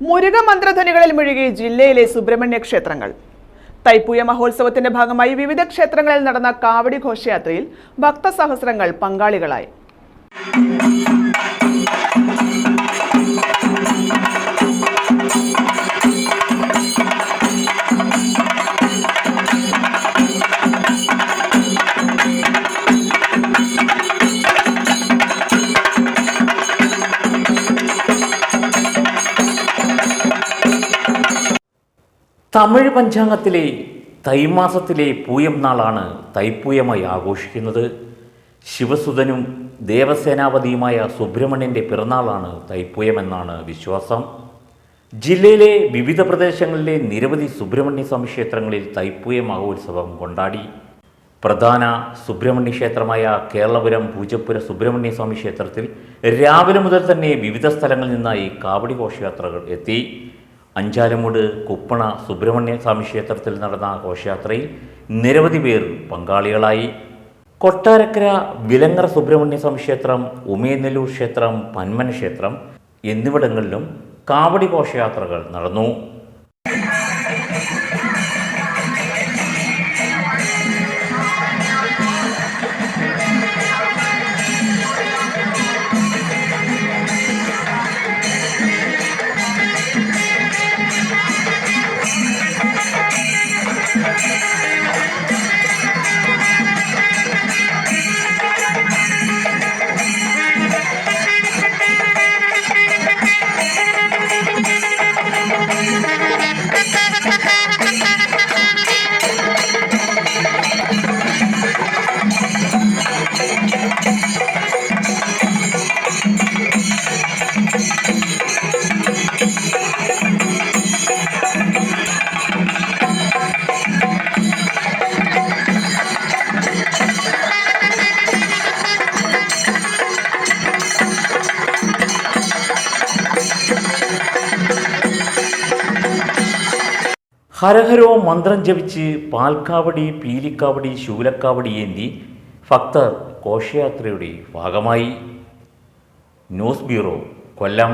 മുരുക മന്ത്രധ്വനികളിൽ മുഴുകി ജില്ലയിലെ സുബ്രഹ്മണ്യ ക്ഷേത്രങ്ങൾ. തൈപ്പൂയ മഹോത്സവത്തിന്റെ ഭാഗമായി വിവിധ ക്ഷേത്രങ്ങളിൽ നടന്ന കാവടി ഘോഷയാത്രയിൽ ഭക്തസഹസ്രങ്ങൾ പങ്കാളികളായി. തമിഴ് പഞ്ചാംഗത്തിലെ തൈമാസത്തിലെ പൂയം നാളാണ് തൈപ്പൂയമായി ആഘോഷിക്കുന്നത്. ശിവസുതനും ദേവസേനാപതിയുമായ സുബ്രഹ്മണ്യന്റെ പിറന്നാളാണ് തൈപ്പൂയമെന്നാണ് വിശ്വാസം. ജില്ലയിലെ വിവിധ പ്രദേശങ്ങളിലെ നിരവധി സുബ്രഹ്മണ്യ സ്വാമി ക്ഷേത്രങ്ങളിൽ തൈപ്പൂയ മഹോത്സവം കൊണ്ടാടി. പ്രധാന സുബ്രഹ്മണ്യ ക്ഷേത്രമായ കേരളപുരം പൂജപ്പുര സുബ്രഹ്മണ്യ സ്വാമി ക്ഷേത്രത്തിൽ രാവിലെ മുതൽ തന്നെ വിവിധ സ്ഥലങ്ങളിൽ നിന്നായി കാവടി ഘോഷയാത്രകൾ എത്തി. അഞ്ചാലുമൂട് കുപ്പണ സുബ്രഹ്മണ്യ സ്വാമി ക്ഷേത്രത്തിൽ നടന്ന ഘോഷയാത്രയിൽ നിരവധി പേർ പങ്കാളികളായി. കൊട്ടാരക്കര വിലങ്ങര സുബ്രഹ്മണ്യ സ്വാമി ക്ഷേത്രം ഉമയനെല്ലൂർ ക്ഷേത്രം പന്മന ക്ഷേത്രം എന്നിവിടങ്ങളിലും കാവടി ഘോഷയാത്രകൾ നടന്നു. ഹരഹരോ മന്ത്രം ജപിച്ച് പാൽക്കാവടി പീലിക്കാവടി ശൂലക്കാവടി ഏന്തി ഭക്തർ ഘോഷയാത്രയുടെ ഭാഗമായി. News bureau Kollam.